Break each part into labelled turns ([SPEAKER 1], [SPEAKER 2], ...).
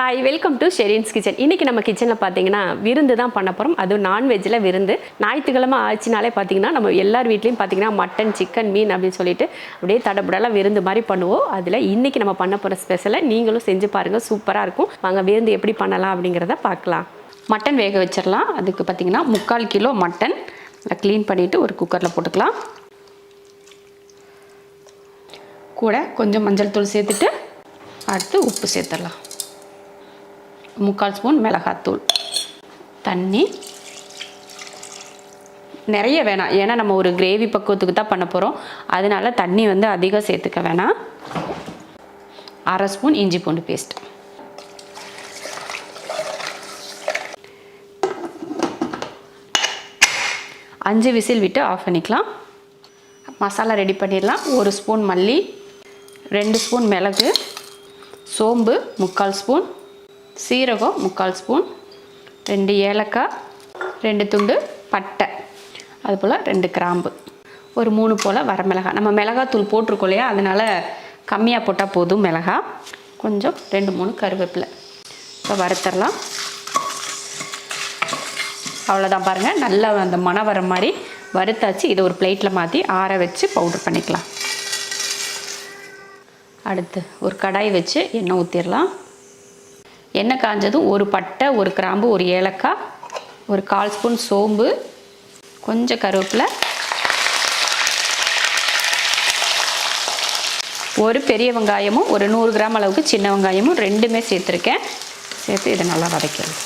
[SPEAKER 1] Hi welcome to Shereen's kitchen இன்றைக்கி நம்ம கிச்சனில் பார்த்தீங்கன்னா விருந்து தான் பண்ண போகிறோம் அதுவும் நான்வெஜ்ஜில் விருந்து. ஞாயிற்றுக்கிழமை ஆச்சுனாலே பார்த்தீங்கன்னா நம்ம எல்லார் வீட்லேயும் பார்த்தீங்கன்னா மட்டன் சிக்கன் மீன் அப்படின்னு சொல்லிட்டு அப்படியே தடபுடலாம் விருந்து மாதிரி பண்ணுவோம். அதில் இன்றைக்கி நம்ம பண்ண போகிற ஸ்பெஷலை நீங்களும் செஞ்சு பாருங்கள் சூப்பராக இருக்கும். வாங்க விருந்து எப்படி பண்ணலாம் அப்படிங்கிறத பார்க்கலாம் மட்டன் வேக வச்சிடலாம். அதுக்கு பார்த்தீங்கன்னா முக்கால் கிலோ மட்டன் க்ளீன் பண்ணிவிட்டு ஒரு குக்கரில் போட்டுக்கலாம். கூட கொஞ்சம் மஞ்சள் தூள் சேர்த்துட்டு அடுத்து உப்பு சேர்த்துடலாம். முக்கால் ஸ்பூன் மிளகாத்தூள். தண்ணி. நிறைய வேணாம். ஏன்னா நம்ம ஒரு கிரேவி பக்குவத்துக்கு தான் பண்ண போகிறோம் அதனால தண்ணி வந்து அதிகம் சேர்த்துக்க வேணாம். அரை ஸ்பூன் இஞ்சி பூண்டு பேஸ்ட். அஞ்சு விசில் விட்டு ஆஃப் பண்ணிக்கலாம். மசாலா ரெடி பண்ணிடலாம். ஒரு ஸ்பூன் மல்லி ரெண்டு ஸ்பூன் மிளகு சோம்பு முக்கால் ஸ்பூன் சீரகம் முக்கால் ஸ்பூன் ரெண்டு ஏலக்காய் ரெண்டு துண்டு பட்டை அதுபோல் ரெண்டு கிராம்பு. ஒரு மூணு போல் வரமிளகாய் நம்ம மிளகாத்தூள் போட்டிருக்கோம் இல்லையா? அதனால் கம்மியாக போட்டால் போதும் மிளகாய். கொஞ்சம் ரெண்டு மூணு கருவேப்பிலை. இப்போ வறுத்தரலாம். அவ்வளோதான் பாருங்கள் நல்லா அந்த மணம் வர மாதிரி வறுத்தாச்சு. இதை ஒரு பிளேட்டில் மாற்றி ஆற வச்சு பவுடர் பண்ணிக்கலாம். அடுத்து ஒரு கடாய் வச்சு எண்ணெய் ஊற்றிடலாம் எண்ணெய் காஞ்சதும் ஒரு பட்டை ஒரு கிராம்பு ஒரு ஏலக்காய் ஒரு கால் ஸ்பூன் சோம்பு கொஞ்சம் கருவேப்பிலை. ஒரு பெரிய வெங்காயமும் ஒரு நூறு கிராம் அளவுக்கு சின்ன வெங்காயமும் ரெண்டுமே சேர்த்துருக்கேன். சேர்த்து இதை நல்லா வதக்கிடலாம்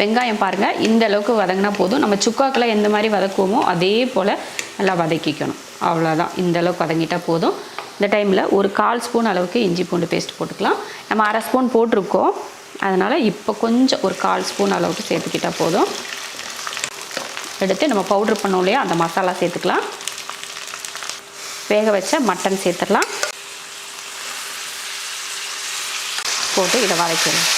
[SPEAKER 1] வெங்காயம் பாருங்கள் இந்த அளவுக்கு வதங்கினா போதும். நம்ம சுக்காக்கெல்லாம் எந்த மாதிரி வதக்குவோமோ அதே போல் நல்லா வதக்கிக்கணும். அவ்வளோதான் இந்த அளவுக்கு வதங்கிட்டால் போதும். இந்த டைமில் ஒரு கால் ஸ்பூன் அளவுக்கு இஞ்சி பூண்டு பேஸ்ட் போட்டுக்கலாம். நம்ம அரை ஸ்பூன் போட்டிருக்கோம். அதனால் இப்போ கொஞ்சம் ஒரு கால் ஸ்பூன் அளவுக்கு சேர்த்துக்கிட்டால் போதும். எடுத்து நம்ம பவுட்ரு பண்ணோம் இல்லையா அந்த மசாலா சேர்த்துக்கலாம். வேக வச்ச மட்டன் சேர்த்துடலாம். போட்டு இதை வதக்கிடலாம்.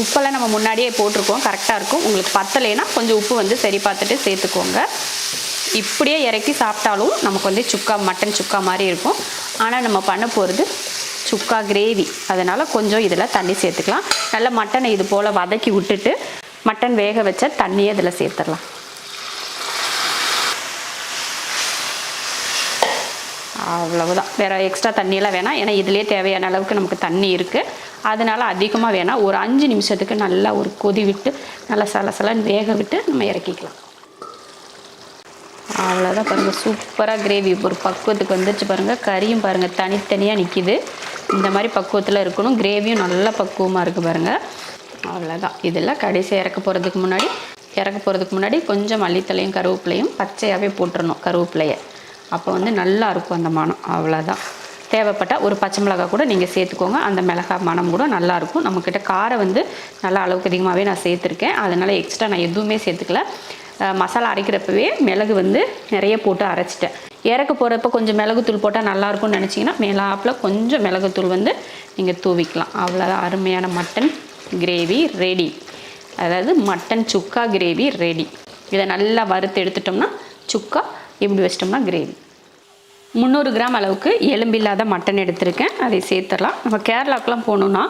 [SPEAKER 1] உப்பெல்லாம் நம்ம முன்னாடியே போட்டிருக்கோம். கரெக்டாக இருக்கும். உங்களுக்கு பத்தலைன்னா கொஞ்சம் உப்பு வந்து சரி பார்த்துட்டு சேர்த்துக்கோங்க. இப்படியே இறக்கி சாப்பிட்டாலும் நமக்கு வந்து சுக்கா மட்டன் சுக்கா மாதிரி இருக்கும். ஆனால் நம்ம பண்ண போகிறது சுக்கா கிரேவி. அதனால் கொஞ்சம் இதில் தண்ணி சேர்த்துக்கலாம். நல்லா மட்டனை இது போல் வதக்கி விட்டுட்டு மட்டன் வேக வச்ச தண்ணியை இதில் சேர்த்துடலாம். அவ்வளவுதான். வேறு எக்ஸ்ட்ரா தண்ணியெல்லாம் வேணாம். ஏன்னா இதுலேயே தேவையான அளவுக்கு நமக்கு தண்ணி இருக்குது அதனால் அதிகமாக வேணாம் ஒரு அஞ்சு நிமிஷத்துக்கு நல்லா ஒரு கொதி விட்டு நல்லா சலசலன்னு வேக விட்டு நம்ம இறக்கிக்கலாம். அவ்வளோதான் பாருங்கள் சூப்பராக கிரேவி ஒரு பக்குவத்துக்கு வந்துருச்சு பாருங்கள் கறியும் பாருங்கள் தனித்தனியாக நிற்கிது இந்த மாதிரி பக்குவத்தில் இருக்கணும். கிரேவியும் நல்லா பக்குவமாக இருக்குது பாருங்கள் அவ்வளோதான் இதெல்லாம் கடைசி இறக்க போகிறதுக்கு முன்னாடி இறக்க போகிறதுக்கு முன்னாடி கொஞ்சம் மல்லித்தலையும் கருவேப்பிலையும் பச்சையாகவே போட்டுடணும் கருவேப்பிலையை. அப்போ வந்து நல்லா இருக்கும் அந்த மனம். அவ்வளோதான் தேவைப்பட்டால் ஒரு பச்சை மிளகாய் கூட நீங்கள் சேர்த்துக்கோங்க. அந்த மிளகாய் மனம் கூட நல்லாயிருக்கும் நம்மக்கிட்ட காரம் வந்து நல்லா அளவுக்கு அதிகமாகவே நான் சேர்த்துருக்கேன். அதனால் எக்ஸ்ட்ரா நான் எதுவுமே சேர்த்துக்கல. மசாலா அரைக்கிறப்பவே மிளகு வந்து நிறைய போட்டு அரைச்சிட்டேன். இறக்க போகிறப்ப கொஞ்சம் மிளகுத்தூள் போட்டால் நல்லாயிருக்கும்னு நினச்சிங்கன்னா மேலாப்பில் கொஞ்சம் மிளகுத்தூள் வந்து நீங்கள் தூவிக்கலாம். அவ்வளோதான் அருமையான மட்டன் கிரேவி ரெடி அதாவது மட்டன் சுக்கா கிரேவி ரெடி இதை நல்லா வறுத்து எடுத்துட்டோம்னா சுக்கா இப்படி வச்சிட்டோம்னா கிரேவி முந்நூறு கிராம் அளவுக்கு எலும்பில்லாத மட்டன் எடுத்திருக்கேன். அதை சேர்த்துடலாம். நம்ம கேரளாக்கெலாம் போகணுன்னா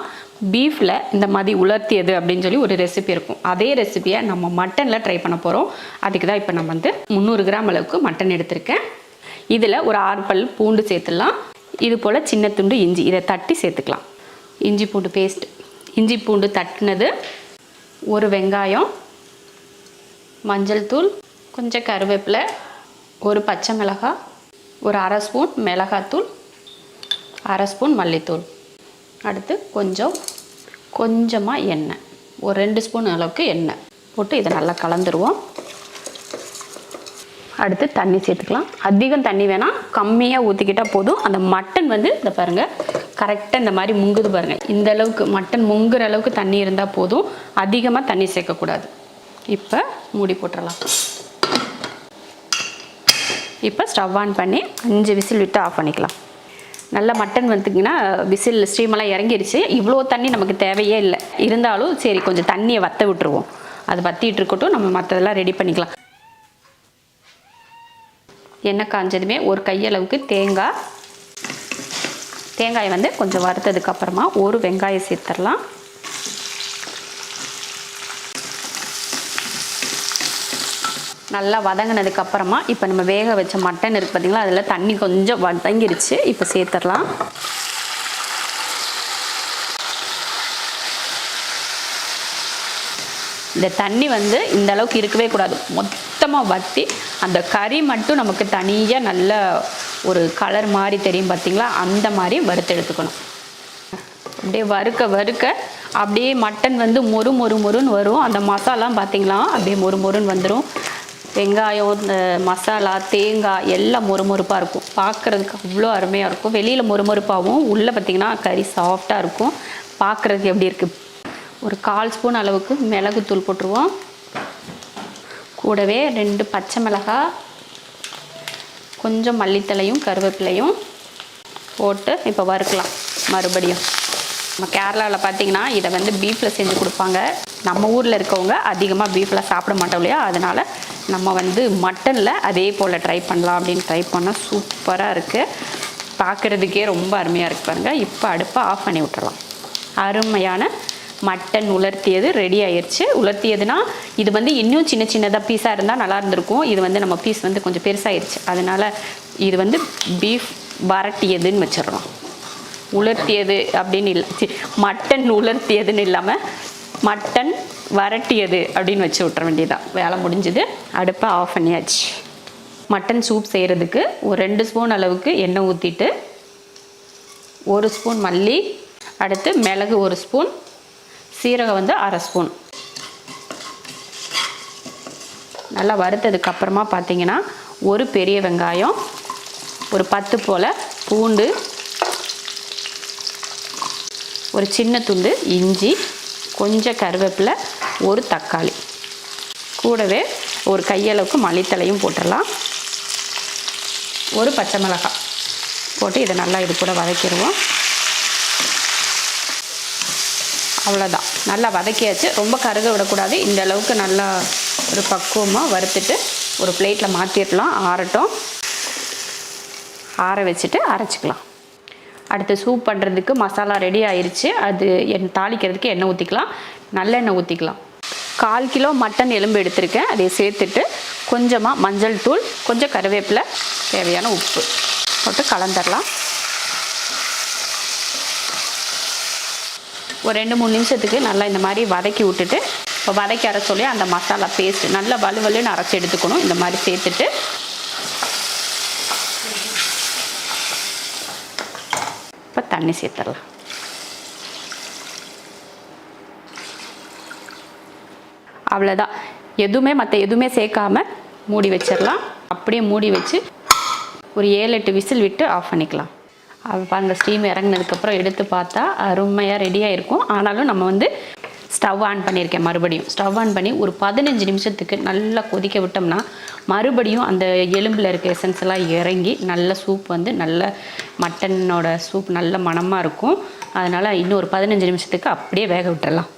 [SPEAKER 1] பீஃபில் இந்த மாதிரி உலர்த்தியது அப்படின்னு சொல்லி ஒரு ரெசிபி இருக்கும். அதே ரெசிபியை நம்ம மட்டனில் ட்ரை பண்ண போகிறோம் அதுக்கு தான் இப்போ நம்ம வந்து முந்நூறு கிராம் அளவுக்கு மட்டன் எடுத்திருக்கேன். இதில் ஒரு ஆறு பல் பூண்டு சேர்த்துடலாம். இது போல் சின்ன துண்டு இஞ்சி. இதை தட்டி சேர்த்துக்கலாம். இஞ்சி பூண்டு பேஸ்ட் இஞ்சி பூண்டு தட்டினது ஒரு வெங்காயம் மஞ்சள் தூள் கொஞ்சம் கருவேப்பிலை ஒரு பச்சை மிளகாய் ஒரு அரை ஸ்பூன் மிளகாத்தூள் அரை ஸ்பூன் மல்லித்தூள். அடுத்து கொஞ்சம் கொஞ்சமாக எண்ணெய். ஒரு ரெண்டு ஸ்பூன் அளவுக்கு எண்ணெய். போட்டு இதை நல்லா கலந்துருவோம். அடுத்து தண்ணி சேர்த்துக்கலாம். அதிகம் தண்ணி வேணால் கம்மியாக ஊற்றிக்கிட்டால் போதும். அந்த மட்டன் வந்து இந்த பாருங்கள் கரெக்டாக இந்த மாதிரி முங்குது பாருங்கள் இந்த அளவுக்கு மட்டன் முங்குற அளவுக்கு தண்ணி இருந்தால் போதும். அதிகமாக தண்ணி சேர்க்கக்கூடாது. இப்போ மூடி போட்டுடலாம் இப்போ ஸ்டவ் ஆன் பண்ணி அஞ்சு விசில் விட்டு ஆஃப் பண்ணிக்கலாம். நல்ல மட்டன் வந்துட்டிங்கன்னா விசில் ஸ்டீமெல்லாம் இறங்கிருச்சு. இவ்வளோ தண்ணி நமக்கு தேவையே இல்லை. இருந்தாலும் சரி கொஞ்சம் தண்ணியை வற்ற விட்டுருவோம். அது வற்றிட்டு இருக்கட்டும் நம்ம மற்றதெல்லாம் ரெடி பண்ணிக்கலாம். எண்ணெய் காஞ்சதுமே ஒரு கையளவுக்கு தேங்காய். தேங்காயை வந்து கொஞ்சம் வறுத்ததுக்கப்புறமா ஒரு வெங்காயம் சேர்த்துடலாம். நல்லா வதங்கினதுக்கு அப்புறமா இப்போ நம்ம வேக வச்ச மட்டன் இருக்குது பார்த்தீங்களா அதில் தண்ணி கொஞ்சம் வதங்கிருச்சு. இப்போ சேர்த்துடலாம். இந்த தண்ணி வந்து இந்த அளவுக்கு இருக்கவே கூடாது. மொத்தமாக வற்றி அந்த கறி மட்டும் நமக்கு தனியாக நல்ல ஒரு கலர் மாதிரி தெரியும் பார்த்திங்களா அந்த மாதிரி வறுத்து எடுத்துக்கணும். அப்படியே வறுக்க வறுக்க அப்படியே மட்டன் வந்து மொறு மொறு மொறுன்னு வரும். அந்த மசாலாம் பார்த்திங்களா அப்படியே மொறு மொறுன்னு வந்துடும் வெங்காயம் இந்த மசாலா தேங்காய் எல்லாம் மொறுமொறுப்பாக இருக்கும். பார்க்குறதுக்கு அவ்வளோ அருமையாக இருக்கும். வெளியில் மொறுமொறுப்பாகவும் உள்ளே பார்த்தீங்கன்னா கறி சாஃப்டாக இருக்கும். பார்க்குறதுக்கு எப்படி இருக்குது ஒரு கால் ஸ்பூன் அளவுக்கு மிளகுத்தூள் போட்டுருவோம். கூடவே ரெண்டு பச்சை மிளகாய் கொஞ்சம் மல்லித்தலையும் கருவேப்பிலையும் போட்டு இப்போ வறுக்கலாம் மறுபடியும். நம்ம கேரளாவில் பார்த்தீங்கன்னா இதை வந்து பீஃபில் செஞ்சு கொடுப்பாங்க. நம்ம ஊரில் இருக்கவங்க அதிகமாக பீஃபில் சாப்பிட மாட்டோம் இல்லையா? அதனால் நம்ம வந்து மட்டனில் அதே போல் ட்ரை பண்ணலாம் அப்படின்னு ட்ரை பண்ணால் சூப்பராக இருக்குது பார்க்குறதுக்கே ரொம்ப அருமையாக இருக்கு பாருங்கள் இப்போ அடுப்பை ஆஃப் பண்ணி விட்டுறலாம். அருமையான மட்டன் உலர்த்தியது ரெடி ஆயிடுச்சு உலர்த்தியதுன்னா இது வந்து இன்னும் சின்ன சின்னதாக பீஸாக இருந்தால் நல்லா இருந்திருக்கும். இது வந்து நம்ம பீஸ் வந்து கொஞ்சம் பெருசாயிருச்சு. அதனால் இது வந்து பீஃப் வரட்டியதுன்னு வச்சிடலாம். உலர்த்தியது அப்படின்னு இல்லை. மட்டன் உலர்த்தியதுன்னு இல்லாமல் மட்டன் வரட்டியது அப்படின்னு வச்சு விட்ற வேண்டியதான் வேலை முடிஞ்சுது அடுப்பை ஆஃப் பண்ணியாச்சு. மட்டன் சூப் செய்கிறதுக்கு ஒரு ரெண்டு ஸ்பூன் அளவுக்கு எண்ணெய் ஊற்றிட்டு ஒரு ஸ்பூன் மல்லி அடுத்து மிளகு ஒரு ஸ்பூன் சீரகம் வந்து அரை ஸ்பூன் நல்லா வறுத்ததுக்கு அப்புறமா பார்த்தீங்கன்னா ஒரு பெரிய வெங்காயம் ஒரு பத்து போல் பூண்டு ஒரு சின்ன துண்டு இஞ்சி கொஞ்சம் கருவேப்பிலை ஒரு தக்காளி. கூடவே ஒரு கையளவுக்கு மல்லித்தலையும் போட்டுடலாம். ஒரு பச்சை மிளகாய் போட்டு இதை நல்லா இது கூட வதக்கிடுவோம். அவ்வளோதான் நல்லா வதக்கியாச்சு. ரொம்ப கருக விடக்கூடாது. இந்த அளவுக்கு நல்லா ஒரு பக்குவமாக வறுத்துட்டு ஒரு பிளேட்டில் மாற்றிடலாம் ஆறட்டும். ஆற வச்சுட்டு அரைச்சிக்கலாம். அடுத்து சூப் பண்ணுறதுக்கு மசாலா ரெடி ஆயிடுச்சு அது என் தாளிக்கிறதுக்கு எண்ணெய் ஊற்றிக்கலாம் நல்லெண்ணெய் ஊற்றிக்கலாம் கால் கிலோ மட்டன் எலும்பு எடுத்திருக்கேன். அதை சேர்த்துட்டு கொஞ்சமாக மஞ்சள் தூள் கொஞ்சம் கருவேப்பிலை தேவையான உப்பு போட்டு கலந்துடலாம் ஒரு ரெண்டு மூணு நிமிஷத்துக்கு நல்லா இந்த மாதிரி வதக்கி விட்டுட்டு இப்போ வதக்கி அரைச்ச சொல்லி அந்த மசாலா பேஸ்ட்டு நல்லா வலுவலுன்னு அரைச்சி எடுத்துக்கணும். இந்த மாதிரி சேர்த்துட்டு இப்போ தண்ணி சேர்த்துடலாம். அவ்வளோதான் எதுவுமே மற்ற எதுவுமே சேர்க்காம மூடி வச்சிடலாம். அப்படியே மூடி வச்சு ஒரு ஏழு எட்டு விசில் விட்டு ஆஃப் பண்ணிக்கலாம். அது ஸ்டீம் இறங்குனதுக்கப்புறம் எடுத்து பார்த்தா அருமையாக ரெடியாக இருக்கும். ஆனாலும் நம்ம வந்து ஸ்டவ் ஆன் பண்ணியிருக்கேன் மறுபடியும். ஸ்டவ் ஆன் பண்ணி ஒரு பதினஞ்சு நிமிஷத்துக்கு நல்லா கொதிக்க விட்டோம்னா மறுபடியும் அந்த எலும்பில் இருக்க எசன்ஸ் எல்லாம் இறங்கி நல்ல சூப் வந்து நல்ல மட்டனோட சூப் நல்ல மணமாக இருக்கும். அதனால் இன்னும் ஒரு பதினஞ்சு நிமிஷத்துக்கு அப்படியே வேக விட்டுடலாம்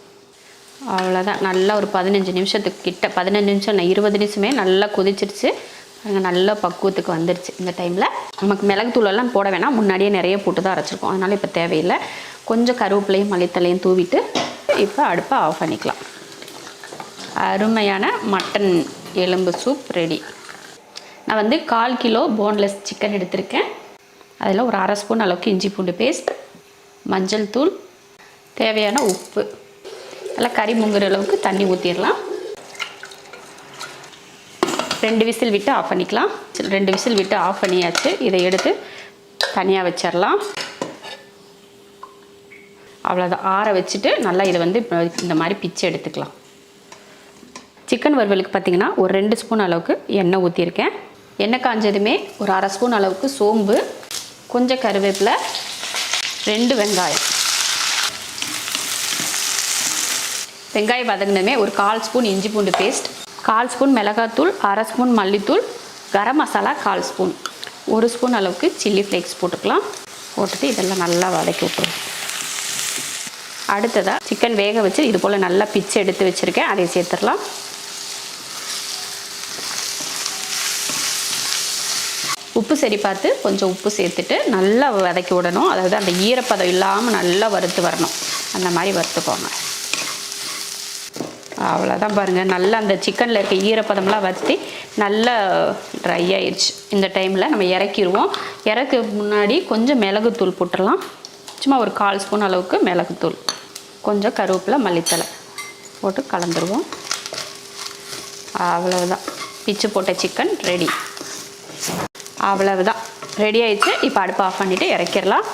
[SPEAKER 1] அவ்வளோதான் நல்லா ஒரு பதினஞ்சு நிமிஷத்துக்கு கிட்ட பதினஞ்சு நிமிஷம் இல்லை, இருபது நிமிஷமே நல்லா கொதிச்சிருச்சு. அங்கே நல்லா பக்குவத்துக்கு வந்துருச்சு இந்த டைமில் நமக்கு மிளகுத்தூளெல்லாம் போட வேணாம். முன்னாடியே நிறைய போட்டு தான் அரைச்சிருக்கோம். அதனால் இப்போ தேவையில்லை. கொஞ்சம் கருவேப்பிலையும் மல்லித்தலையும் தூவிட்டு இப்போ அடுப்பை ஆஃப் பண்ணிக்கலாம். அருமையான மட்டன் எலும்பு சூப் ரெடி நான் வந்து கால் கிலோ போன்லெஸ் சிக்கன் எடுத்திருக்கேன். அதில் ஒரு அரை ஸ்பூன் அளவுக்கு இஞ்சி பூண்டு பேஸ்ட் மஞ்சள் தூள் தேவையான உப்பு. நல்லா கறி முங்குற அளவுக்கு தண்ணி ஊற்றிடலாம் ரெண்டு விசில் விட்டு ஆஃப் பண்ணிக்கலாம். ரெண்டு விசில் விட்டு ஆஃப் பண்ணியாச்சு. இதை எடுத்து தனியாக வச்சிடலாம். அவ்வளோதான் ஆற வச்சுட்டு நல்லா இதை வந்து இப்போ இந்த மாதிரி பிச்சு எடுத்துக்கலாம். சிக்கன் வறுவலுக்கு பார்த்தீங்கன்னா ஒரு ரெண்டு ஸ்பூன் அளவுக்கு எண்ணெய் ஊற்றிருக்கேன் எண்ணெய் காஞ்சதுமே ஒரு அரை ஸ்பூன் அளவுக்கு சோம்பு கொஞ்சம் கருவேப்பிலை ரெண்டு வெங்காயம். வெங்காயம் வதங்கினமே ஒரு கால் ஸ்பூன் இஞ்சி பூண்டு பேஸ்ட் கால் ஸ்பூன் மிளகாத்தூள் அரை ஸ்பூன் மல்லித்தூள் கரம் மசாலா கால் ஸ்பூன். ஒரு ஸ்பூன் அளவுக்கு சில்லி ஃப்ளேக்ஸ் போட்டுக்கலாம். போட்டுட்டு இதெல்லாம் நல்லா வதக்கி விட்டுருவோம். அடுத்ததாக சிக்கன் வேக வச்சு இது போல் நல்லா பிச்சு எடுத்து வச்சுருக்கேன். அதை சேர்த்துடலாம். உப்பு சரி பார்த்து கொஞ்சம் உப்பு சேர்த்துட்டு நல்லா வதக்கி விடணும். அதாவது அந்த ஈரப்பதம் இல்லாமல் நல்லா வறுத்து வரணும். அந்த மாதிரி வறுத்துக்கோங்க. அவ்வளோதான் பாருங்கள் நல்லா அந்த சிக்கனில் இருக்க ஈரப்பதம்லாம் வற்றி நல்லா ட்ரை ஆயிடுச்சு. இந்த டைமில் நம்ம இறக்கிடுவோம் இறக்கு முன்னாடி கொஞ்சம் மிளகுத்தூள் போட்டுடலாம். சும்மா ஒரு கால் ஸ்பூன் அளவுக்கு மிளகுத்தூள். கொஞ்சம் கருவேப்பிலை மல்லித்தலை போட்டு கலந்துருவோம். அவ்வளவுதான். பிச்சு போட்ட சிக்கன் ரெடி அவ்வளவுதான். ரெடி ஆயிடுச்சு. இப்போ அடுப்பு ஆஃப் பண்ணிவிட்டு இறக்கிடலாம்.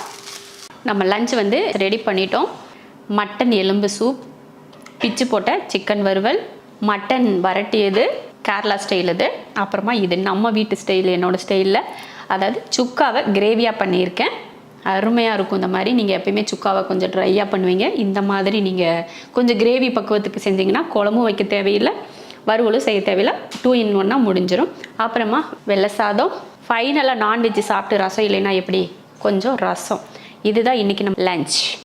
[SPEAKER 1] நம்ம லஞ்ச் வந்து ரெடி பண்ணிட்டோம். மட்டன் எலும்பு சூப் பிச்சு போட்ட சிக்கன் வறுவல் மட்டன் வரட்டியது கேரளா ஸ்டைல் இது. அப்புறமா இது நம்ம வீட்டு ஸ்டைல் என்னோடய ஸ்டைலில் அதாவது சுக்காவை கிரேவியாக பண்ணியிருக்கேன். அருமையாக இருக்கும் இந்த மாதிரி. நீங்கள் எப்பயுமே சுக்காவை கொஞ்சம் ட்ரையாக பண்ணுவீங்க. இந்த மாதிரி நீங்கள் கொஞ்சம் கிரேவி பக்குவத்துக்கு செஞ்சீங்கன்னா குழம்பும் வைக்க தேவையில்லை. வறுவலும் செய்ய தேவையில்லை. டூ இன் ஒன்னாக முடிஞ்சிடும் அப்புறமா வெள்ளை சாதம். ஃபைனலாக நான்வெஜ் சாப்பிட்டு ரசம் இல்லைன்னா எப்படி? கொஞ்சம் ரசம். இதுதான் இன்றைக்கி நம்ம லஞ்ச்